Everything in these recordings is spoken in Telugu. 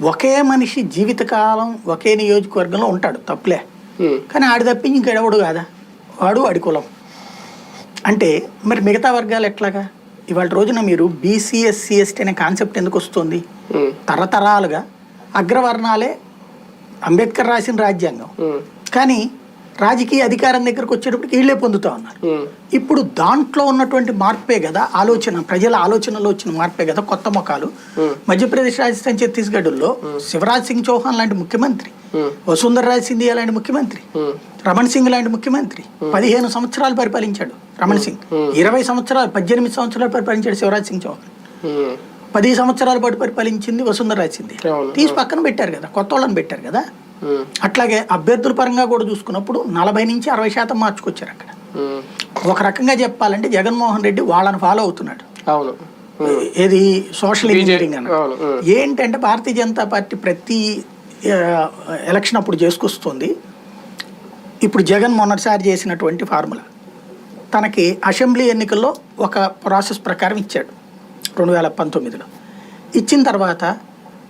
ఒకే మనిషి జీవితకాలం ఒకే నియోజకవర్గంలో ఉంటాడు తప్పులే. కానీ ఆడి తప్పించి ఇంకెడవడు కాదా? వాడు వాడి కులం. అంటే మరి మిగతా వర్గాలు ఎట్లాగా? ఇవాళ రోజున మీరు బీసీ ఎస్సీ ఎస్టీ అనే కాన్సెప్ట్ ఎందుకు వస్తుంది? తరతరాలుగా అగ్రవర్ణాలే అంబేద్కర్ రాసిన రాజ్యాంగం. కానీ రాజకీయ అధికారం దగ్గరకు వచ్చేటప్పటికి వీళ్ళే పొందుతా ఉన్నారు. ఇప్పుడు దాంట్లో ఉన్నటువంటి మార్పే కదా ఆలోచన ప్రజల ఆలోచనలో వచ్చిన మార్పే కదా కొత్త ముఖాలు. మధ్యప్రదేశ్ రాజస్థాన్ ఛత్తీస్గఢ్లో శివరాజ్ సింగ్ చౌహాన్ లాంటి ముఖ్యమంత్రి వసుంధర రాజ్ సింధియా లాంటి ముఖ్యమంత్రి రమణ్ సింగ్ లాంటి ముఖ్యమంత్రి పదిహేను సంవత్సరాలు పరిపాలించాడు రమణ్ సింగ్. ఇరవై సంవత్సరాలు పద్దెనిమిది సంవత్సరాలు పరిపాలించాడు శివరాజ్ సింగ్ చౌహాన్. పది సంవత్సరాల పాటు పరిపాలించింది వసుంధర రాజ్ సింధియా. తీసి పక్కన పెట్టారు కదా కొత్త వాళ్ళని పెట్టారు కదా. అట్లాగే అభ్యర్థుల పరంగా కూడా చూసుకున్నప్పుడు నలభై నుంచి అరవై శాతం మార్చుకొచ్చారు అక్కడ. ఒక రకంగా చెప్పాలంటే జగన్మోహన్ రెడ్డి వాళ్ళని ఫాలో అవుతున్నాడు. అవును. ఏది సోషల్ ఇంజనీరింగ్ అన్న. ఉమ్, ఏంటంటే భారతీయ జనతా పార్టీ ప్రతి ఎలక్షన్ అప్పుడు చేసుకొస్తుంది. ఇప్పుడు జగన్ మొన్నటిసారి చేసినటువంటి ఫార్ములా తనకి అసెంబ్లీ ఎన్నికల్లో ఒక ప్రాసెస్ ప్రకారం ఇచ్చాడు. రెండు వేల పంతొమ్మిదిలో. ఇచ్చిన తర్వాత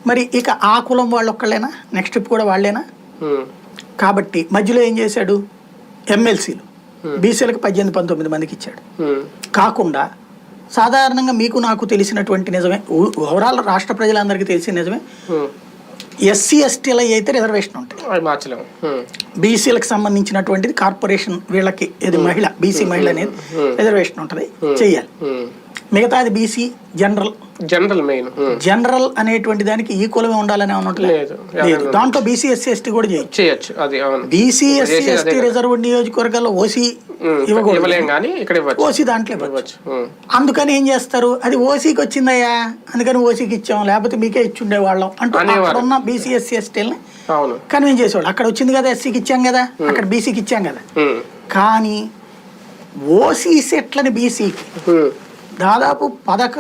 మరి ఇక ఆ కులం వాళ్ళు ఒక్కళ్ళేనా నెక్స్ట్ కూడా వాళ్ళేనా? ఉమ్, కాబట్టి మధ్యలో ఏం చేశాడు? ఎమ్మెల్సీలు బీసీలకు పద్దెనిమిది పంతొమ్మిది మందికి ఇచ్చాడు. ఉమ్, కాకుండా సాధారణంగా మీకు నాకు తెలిసినటువంటి నిజమే ఓవరాల్ రాష్ట్ర ప్రజలందరికీ తెలిసిన నిజమే ఎస్సీ ఎస్టీల అయితే రిజర్వేషన్ ఉమ్, బీసీలకు సంబంధించినటువంటిది కార్పొరేషన్ వీళ్ళకి ఇది మహిళ బీసీ మహిళ అనేది రిజర్వేషన్ ఉంటుంది. చెయ్యాలి. ఉమ్, మిగతాది BC general. General main general అనేటువంటి దానికి ఈక్వల్గా ఉండాలని లేదు దాంట్లో బీసీ ఎస్సీ ఎస్టీ కూడా చేయొచ్చు. అది బీసీ ఎస్సీ అదే ఎస్టీ రిజర్వ్ నియోజకవర్గాల్లో ఓసీ ఇవ్వకూడదు. ఓసీ దాంట్లో ఇవ్వచ్చు. అందుకని ఏం చేస్తారు? అది ఓసీకి వచ్చిందయ్యా. అందుకని ఓసీకి ఇచ్చాం. లేకపోతే మీకే ఇచ్చుండే వాళ్ళం అంటూ. అక్కడ ఉన్న బీసీ ఎస్సీ ఎస్టీలని కన్విన్స్ చేసేవాళ్ళు. అక్కడ వచ్చింది కదా ఎస్సీకి ఇచ్చాం కదా. అక్కడ బీసీకి ఇచ్చాం కదా. కానీ ఓసీ సెట్లని బీసీకి దాదాపు పదక